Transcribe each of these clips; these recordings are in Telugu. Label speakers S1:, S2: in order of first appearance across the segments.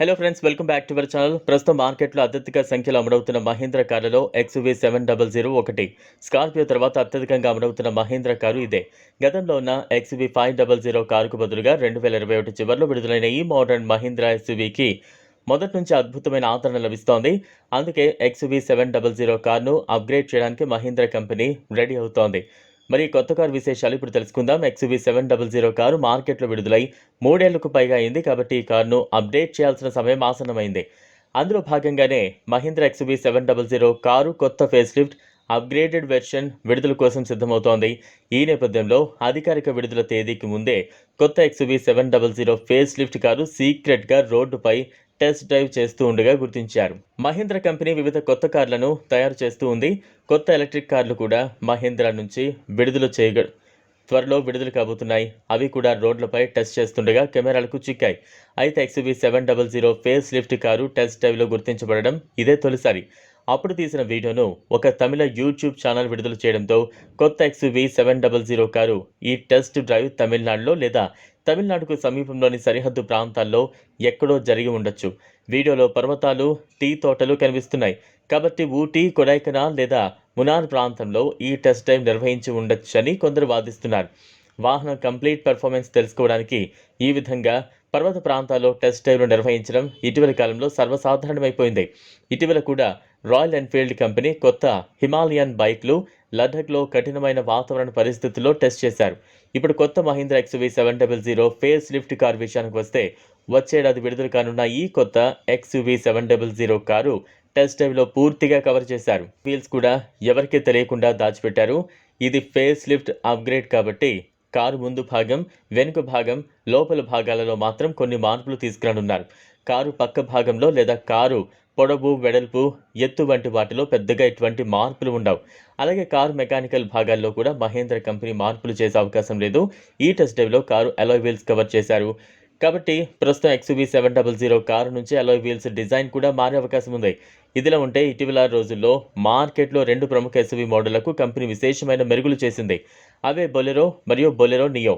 S1: Hello friends welcome back to our channel ప్రస్తుతం మార్కెట్లో అత్యధిక సంఖ్యలో అమడవుతున్న మహీంద్ర కారులో ఎక్స్వీ సెవెన్ డబల్ జీరో ఒకటి. స్కార్పియో తర్వాత అత్యధికంగా అమడవుతున్న మహీంద్ర కారు ఇదే. గతంలో ఉన్న ఎక్స్వీ ఫైవ్ డబల్ జీరో కారుకు బదులుగా రెండు వేల ఇరవై ఒకటి చివరిలో విడుదలైన ఈ మోడర్న్ మహీంద్రా ఎస్యూవీకి మొదటి నుంచి అద్భుతమైన ఆదరణ లభిస్తోంది. అందుకే ఎక్స్వీ సెవెన్ డబల్ జీరో కార్ను అప్గ్రేడ్ చేయడానికి మహీంద్ర కంపెనీ రెడీ అవుతోంది. మరి కొత్త కారు విశేషాలు ఇప్పుడు తెలుసుకుందాం. XUV seven double zero car మార్కెట్లో విడుదలై మూడేళ్ళకు పైగా అయింది కాబట్టి ఈ కారును అప్డేట్ చేయాల్సిన సమయం ఆసన్నమైంది. అందులో భాగంగానే Mahindra XUV seven double zero car కొత్త ఫేస్ లిఫ్ట్ అప్గ్రేడెడ్ వెర్షన్ విడుదల కోసం సిద్ధమవుతోంది. ఈ నేపథ్యంలో అధికారిక విడుదల తేదీకి ముందే కొత్త XUV seven double zero face lift car సీక్రెట్గా రోడ్డుపై టెస్ట్ డ్రైవ్ చేస్తూ ఉండగా గుర్తించారు. మహీంద్ర కంపెనీ వివిధ కొత్త కార్లను తయారు చేస్తూ ఉంది. కొత్త ఎలక్ట్రిక్ కార్లు కూడా మహీంద్ర నుంచి విడుదల చేయగ త్వరలో విడుదల కాబోతున్నాయి. అవి కూడా రోడ్లపై టెస్ట్ చేస్తుండగా కెమెరాలకు చిక్కాయి. అయితే XUV seven double zero face lift car test డ్రైవ్లో గుర్తించబడడం ఇదే తొలిసారి. అప్పుడు తీసిన వీడియోను ఒక తమిళ యూట్యూబ్ ఛానల్ విడుదల చేయడంతో కొత్త XUV seven double zero car ఈ టెస్ట్ డ్రైవ్ తమిళనాడులో లేదా తమిళనాడుకు సమీపంలోని సరిహద్దు ప్రాంతాల్లో ఎక్కడో జరిగి ఉండొచ్చు. వీడియోలో పర్వతాలు టీ తోటలు కనిపిస్తున్నాయి. కాబట్టి ఊటీ కొడైకెనాల్ లేదా మునార్ ప్రాంతంలో ఈ టెస్ట్ డ్రైవ్ నిర్వహించి ఉండొచ్చని కొందరు వాదిస్తున్నారు. వాహనం కంప్లీట్ పెర్ఫార్మెన్స్ తెలుసుకోవడానికి ఈ విధంగా పర్వత ప్రాంతాల్లో టెస్ట్ డ్రైవ్లు నిర్వహించడం ఇటీవల కాలంలో సర్వసాధారణమైపోయింది. ఇటీవల కూడా రాయల్ ఎన్ఫీల్డ్ కంపెనీ కొత్త హిమాలయన్ బైక్లు లడఖ్లో కఠినమైన వాతావరణ పరిస్థితుల్లో టెస్ట్ చేశారు. ఇప్పుడు కొత్త Mahindra XUV seven double zero face lift car విషయానికి వస్తే వచ్చేడాది విడుదల కానున్న ఈ కొత్త XUV seven double zero car test డ్రైవ్లో పూర్తిగా కవర్ చేశారు. వీల్స్ కూడా ఎవరికీ తెలియకుండా దాచిపెట్టారు. ఇది ఫేస్ లిఫ్ట్ అప్గ్రేడ్ కాబట్టి కారు ముందు భాగం వెనుక భాగం లోపల భాగాలలో మాత్రం కొన్ని మార్పులు తీసుకురానున్నారు. కారు పక్క భాగంలో లేదా కారు పొడవు వెడల్పు ఎత్తు వంటి వాటిలో పెద్దగా ఎటువంటి మార్పులు ఉండవు. అలాగే కారు మెకానికల్ భాగాల్లో కూడా మహేంద్ర కంపెనీ మార్పులు చేసే అవకాశం లేదు. ఈ టెస్ట్ డ్రైవ్లో కారు అలాయ్ వీల్స్ కవర్ చేశారు. కాబట్టి ప్రస్తుతం XUV seven double zero car నుంచి అలాయ్ వీల్స్ డిజైన్ కూడా మారే అవకాశం ఉంది. ఇదిలా ఉంటే ఇటీవల రోజుల్లో మార్కెట్లో రెండు ప్రముఖ ఎస్యూవీ మోడళ్ళకు కంపెనీ విశేషమైన మెరుగులు చేసింది. అవే బొలెరో మరియు బొలెరో నియో.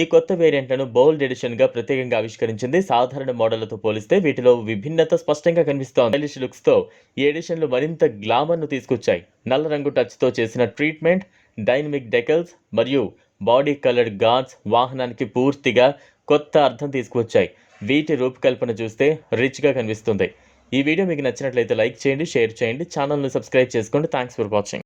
S1: ఈ కొత్త వేరియంట్లను బోల్డ్ ఎడిషన్గా ప్రత్యేకంగా ఆవిష్కరించింది సాధారణ మోడళ్ళతో పోలిస్తే వీటిలో విభిన్నత స్పష్టంగా కనిపిస్తోంది. స్టైలిష్ లుక్స్తో ఈ ఎడిషన్లు మరింత గ్లామర్ను తీసుకొచ్చాయి. నల్ల రంగు టచ్తో చేసిన ట్రీట్మెంట్ డైనమిక్ డెకల్స్ మరియు బాడీ కలర్డ్ గార్డ్స్ వాహనానికి పూర్తిగా కొత్త అర్థం తీసుకువచ్చాయి. వీటి రూపకల్పన చూస్తే రిచ్గా కనిపిస్తుంది. ఈ వీడియో మీకు నచ్చినట్లయితే లైక్ చేయండి షేర్ చేయండి ఛానల్ను సబ్స్క్రైబ్ చేసుకోండి. Thanks for watching.